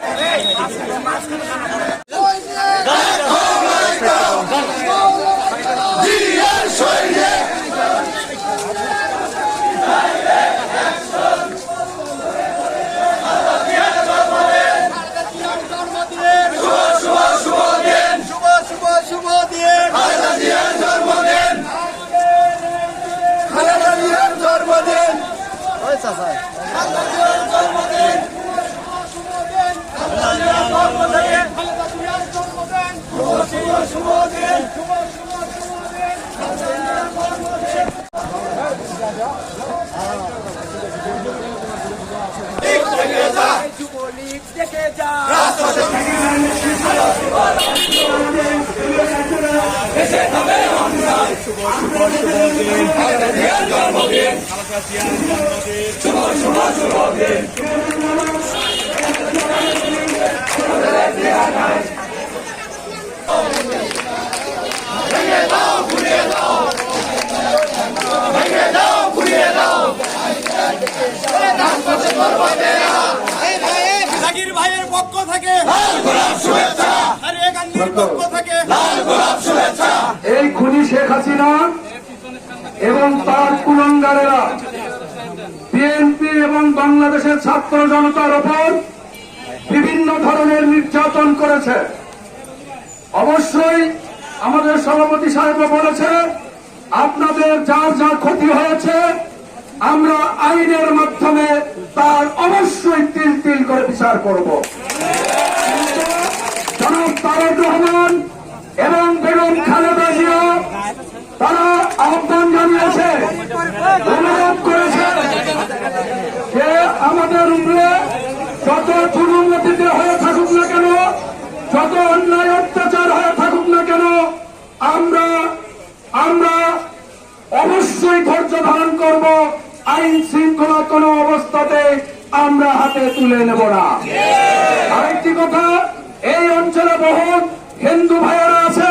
শুভ শুভ শুভ দিন খালেদা জিয়ার জন্মদিন খালেদা জিয়ার জন্মদিন দেখে যা জাকির ভাইয়ের পক্ষ থেকে আরে গান্ধীর পক্ষ থেকে এই খুনি শেখ হাসিনা এবং তার কুলঙ্গারেরা বিএনপি এবং বাংলাদেশের ছাত্র জনতার ওপর বিভিন্ন ধরনের নির্যাতন করেছে। অবশ্যই আমাদের সভাপতি সাহেব বলেছে আপনাদের যার যা ক্ষতি হয়েছে আমরা আইনের মাধ্যমে তার অবশ্যই তিল তিল করে বিচার করব। জনাব তারেক রহমান এবং বেগম খালেদা জিয়া, তারা আহ্বান জানিয়েছে, অনুরোধ করেছে যে আমাদের উপরে যত দুর্নীতিতে হয়ে থাকুক না কেন, যত অন্যায় অত্যাচার হয়ে থাকুক না কেন, আমরা আমরা অবশ্যই ধৈর্য ধারণ করব। আইন শৃঙ্খলা কোন অবস্থাতে আমরা হাতে তুলে নেব না। আরেকটি কথা এই অঞ্চলে বহুত হিন্দু ভাইয়েরা আছে।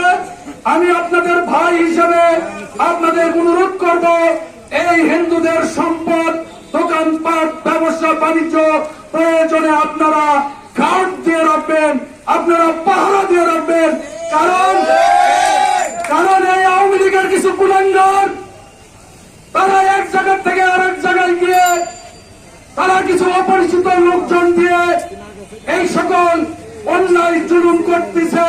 আমি আপনাদের ভাই হিসেবে আপনাদের অনুরোধ করব, এই হিন্দুদের সম্পদ, দোকানপাট, ব্যবসা, বাণিজ্য প্রয়োজনে আপনারা গার্ড দিয়ে রাখবেন, আপনারা পাহারা দিয়ে রাখবেন। কারণ কারণ এই আওয়ামী লীগের কিছু কুলাঙ্গার, তারা এক জায়গা থেকে আরেক জায়গায় গিয়ে তারা কিছু অপরিচিত লোকজন দিয়ে এই সকল অন্যায় জুলুম করতেছে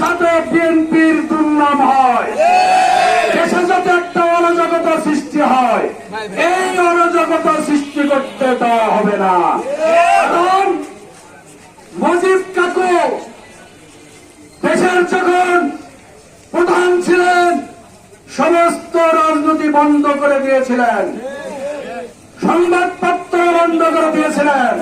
যাতে বিএনপির দুর্নাম হয়। দেশে যাতে একটা অরাজকতা সৃষ্টি হয়, এই অরাজকতা সৃষ্টি করতে দেওয়া হবে না। কারণ মুজিব কাকু দেশের যখন প্রধান ছিলেন, সমস্ত রাজনীতি বন্ধ করে দিয়েছিলেন। সংবাদপত্র বন্ধ করে দিয়েছিলেন।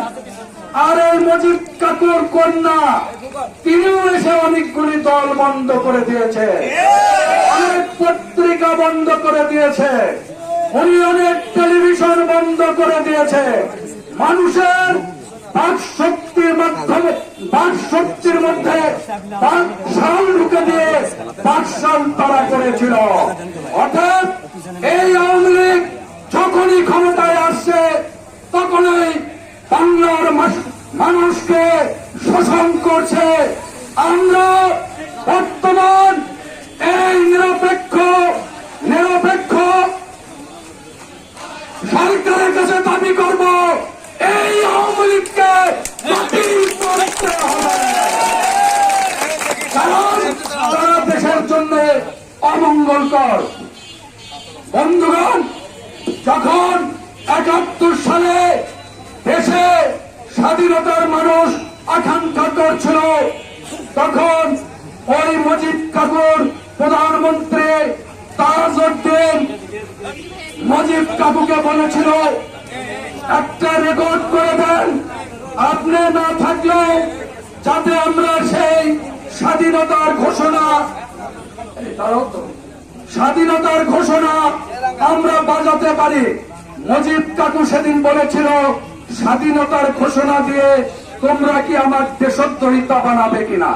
টেলিভিশন বন্ধ করে দিয়েছে। মানুষের বাক শক্তির মাধ্যমে বাক শক্তির মধ্যে বাক সাল ঢুকে দিয়ে বাকশাল তারা করেছিল। অর্থাৎ এই আওয়ামী মানুষকে শোষণ করছে। আমরা বর্তমান এই নিরপেক্ষ নিরপেক্ষ সরকারের কাছে দাবি করব, এই আওয়ামী লীগকে কারণ তারা দেশের জন্য অমঙ্গলকর। বন্ধুগণ, যখন একাত্তর সালে দেশে স্বাধীনতার মানুষ আকাঙ্ক্ষা করছিল। তখন ওই মজিদ কাকুর প্রধানমন্ত্রী তাজউদ্দিন মজিদ কাকুকে বলেছিল, একটা রেকর্ড করে দেন, আপনি না থাকলেও যাতে আমরা সেই স্বাধীনতার ঘোষণা স্বাধীনতার ঘোষণা আমরা বাজাতে পারি। মজিব কাকু সেদিন বলেছিল স্বাধীনতার ঘোষণা দিয়ে তোমরা কি আমার দেশদ্রোহিতা বানাবে কিনা?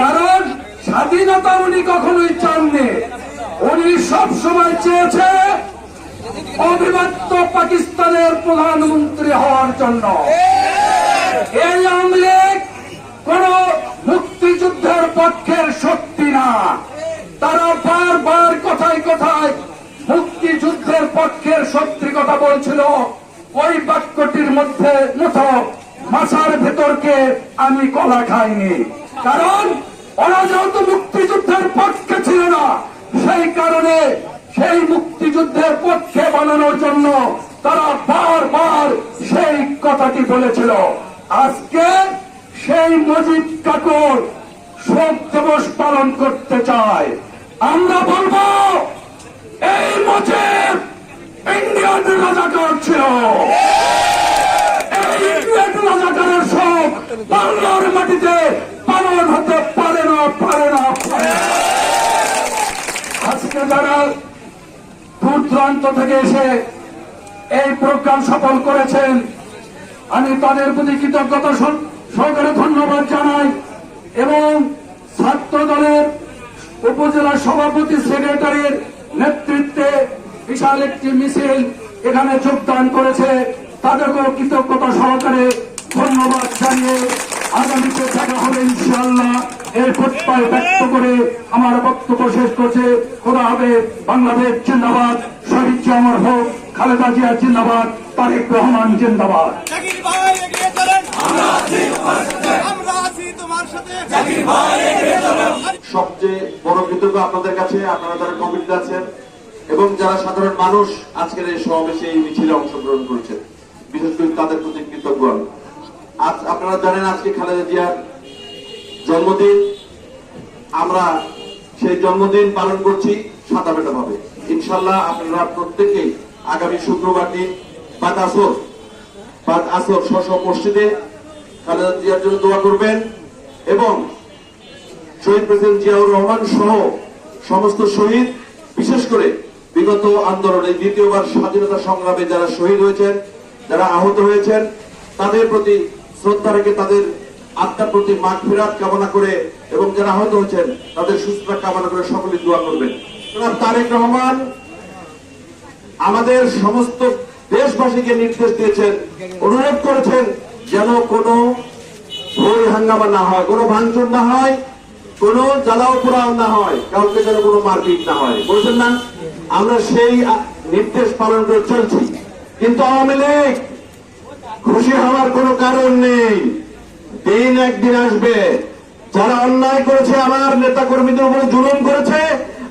কারণ স্বাধীনতা উনি কখনোই চাননি। উনি সব সময় চেয়েছে অবিভক্ত পাকিস্তানের প্রধানমন্ত্রী হওয়ার জন্য। এই আমলে কোন মুক্তিযুদ্ধের পক্ষের শক্তি না। তারা বারবার কথায় কথায় মুক্তিযুদ্ধের পক্ষের শক্তির কথা বলছিল। ওই বাক্যটির মধ্যে মতো মাসার ভেতরকে আমি কলা খাইনি। কারণ ওরা যেহেতু মুক্তিযুদ্ধের পক্ষে ছিল না। সেই কারণে সেই মুক্তিযুদ্ধের পক্ষে বানানোর জন্য তারা বারবার সেই কথাটি বলেছিল। আজকে সেই মজিদ কাকুর শোক দিবস পালন করতে চায়। আমরা বলব, এই মজিদ ইন্ডিয়ান রাজাকার ছিল এই প্রোগ্রাম সফল করেছেন আমি তাদের প্রতি কৃতজ্ঞতা সহ- সহকারে ধন্যবাদ জানাই এবং ছাত্র দলের উপজেলা সভাপতি সেক্রেটারির নেতৃত্বে বিশাল একটি মিছিল এখানে যোগদান করেছে। তাদেরকেও কৃতজ্ঞতা সহকারে ধন্যবাদ জানিয়ে আগামীতে দেখা হবে ইনশাআল্লাহ। এর প্রত্যয় ব্যক্ত করে আমার বক্তব্য শেষ করছে। খোদা হবে বাংলাদেশ জিন্দাবাদ। শহীদ জামর হোক খালেদা জিয়া জিন্দাবাদ তারেক রহমান জিন্দাবাদ। জাকির ভাই এগিয়ে চলেন। আমরা আছি তোমার সাথে। আমরা আছি তোমার সাথে। জাকির ভাই এগিয়ে চলেন। সবচেয়ে বড় কৃতজ্ঞ আপনাদের কাছে আপনারা যারা কমিটি আছেন এবং যারা সাধারণ মানুষ আজকের এই সমাবেশে এই মিছিলে অংশগ্রহণ করেছেন, বিশেষ করে তাদের প্রতি কৃতজ্ঞ আজ আপনারা জানেন আজকে খালেদা জিয়ার জন্মদিন। আমরা সেই জন্মদিন পালন করছি সাদাবেটা ভাবে ইনশাল্লাহ আপনারা প্রত্যেকেই আগামী শুক্রবার দিন বাদ আসর বাদ আসর স্ব মসজিদে খালেদা জিয়ার জন্য দোয়া করবেন এবং শহীদ প্রেসিডেন্ট জিয়াউর রহমান সহ সমস্ত শহীদ, বিশেষ করে বিগত আন্দোলনে দ্বিতীয়বার স্বাধীনতা সংগ্রামে যারা শহীদ হয়েছেন, যারা আহত হয়েছেন, তাদের প্রতি শ্রদ্ধা রেখে তাদের আত্মার প্রতি মাঠ ফেরাত কামনা করে এবং যারা আহত হয়েছেন, তাদের সুস্থতা কামনা করে সকলে দোয়া করবেন। তারেক রহমান আমাদের সমস্ত দেশবাসীকে নির্দেশ দিয়েছেন, অনুরোধ করেছেন যেন কোনো ভোর হাঙ্গামা না হয়, কোনো ভাঙচুর না হয়, কোনো জ্বালাও পোড়াও না হয়, কাউকে যেন কোনো মারপিট না হয়। বলছেন না আমরা সেই নির্দেশ পালন করে চলছি। কিন্তু আওয়ামী লীগ খুশি হওয়ার কোনো কারণ নেই। দিন একদিন আসবে। যারা অন্যায় করেছে, আমার নেতা কর্মীদের উপরে জুলুম করেছে,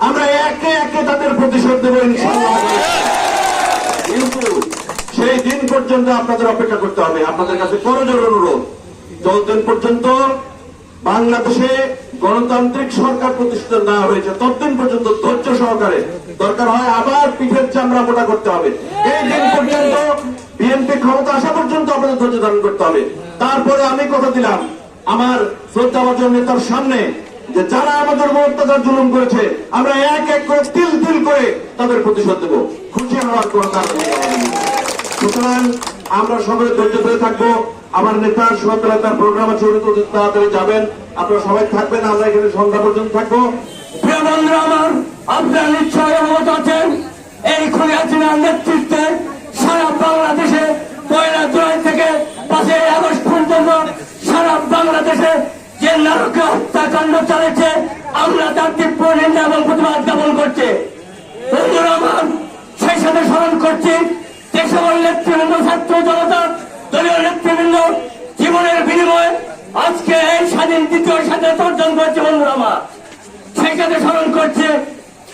আমরা একে একে তাদের প্রতিশোধ দেবো কিন্তু সেই দিন পর্যন্ত আপনাদের অপেক্ষা করতে হবে। আপনাদের কাছে করজোর অনুরোধ। যতদিন পর্যন্ত বাংলাদেশে গণতান্ত্রিক সরকার প্রতিষ্ঠিত না হয়েছে, ততদিন পর্যন্ত ধৈর্য সহকারে দরকার হয় আবার পিঠের চামড়া মোটা করতে হবে। এই দিন পর্যন্ত বিএনপি ক্ষমতা আসা পর্যন্ত আপনাদের ধৈর্য ধারণ করতে হবে। তারপরে আমি কথা দিলাম আমার শ্রদ্ধাভাজন নেতার সামনে যে যারা আমাদের উপর অত্যাচার জুলুম করেছে, আমরা এক এক করে তিল তিল করে তাদের প্রতিশোধ দেবো। খুশি হওয়ার কোনো। সুতরাং আমরা সবাই ধৈর্য ধরে থাকব। আমার নেতা সন্ধ্যাবেলা তার প্রোগ্রাম আছে, উনি তো তাড়াতাড়ি যাবেন। আপনারা সবাই থাকবেন, আমরা এখানে সন্ধ্যা পর্যন্ত থাকব। আমার নিশ্চয় অবগত আছেন, এই খুলিয়াচিনার নেতৃত্বে সারা বাংলাদেশে পয়লা জুলাই থেকে পাঁচই আগস্ট পর্যন্ত সারা বাংলাদেশে যে নারক হত্যাকাণ্ড আমরা তার তীব্র নিন্দা এবং প্রতিবাদ জ্ঞাপন করছি। বন্ধুরা আমার, সেই সাথে স্মরণ করছি, যে নেতৃবৃন্দ, ছাত্র জনতা দলীয় নেতৃবৃন্দ জীবনের বিনিময়ে আজকে এই স্বাধীন দ্বিতীয় স্বাধীনতা অর্জন করেছে বন্ধুরা আমার সেই সাথে স্মরণ করছে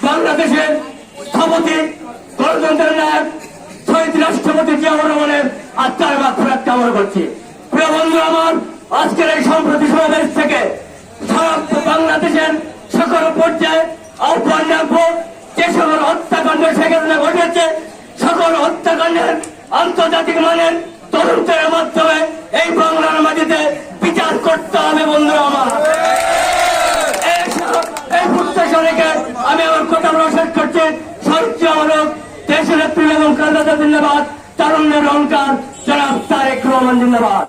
বাংলাদেশের স্থপতি গণতন্ত্রের নায়ক, শহীদ রাষ্ট্রপতি জিয়াউর রহমানের আত্মার ফেরাত কামনা করছি। প্রিয় বন্ধু, আমার আজকের এই সম্প্রতি সমাবেশ থেকে সারা বাংলাদেশের সকল পর্যায়ে আহ্বান রাখব যে সকল হত্যাকাণ্ড সেখানে ঘটেছে, সকল হত্যাকাণ্ডের আন্তর্জাতিক মানের তদন্তের মাধ্যমে এই বাংলার মাটিতে বিচার করতে হবে, বন্ধুরা আমার। এই এই আমি আমার কথা প্রকাশ করছি। সাহিত্য আলোক দেশের তৃণমূল এবং কান্দাদা জিন্দাবাদ, তারুণ্যের অহংকার, জনাব তারেক রহমান জিন্দাবাদ।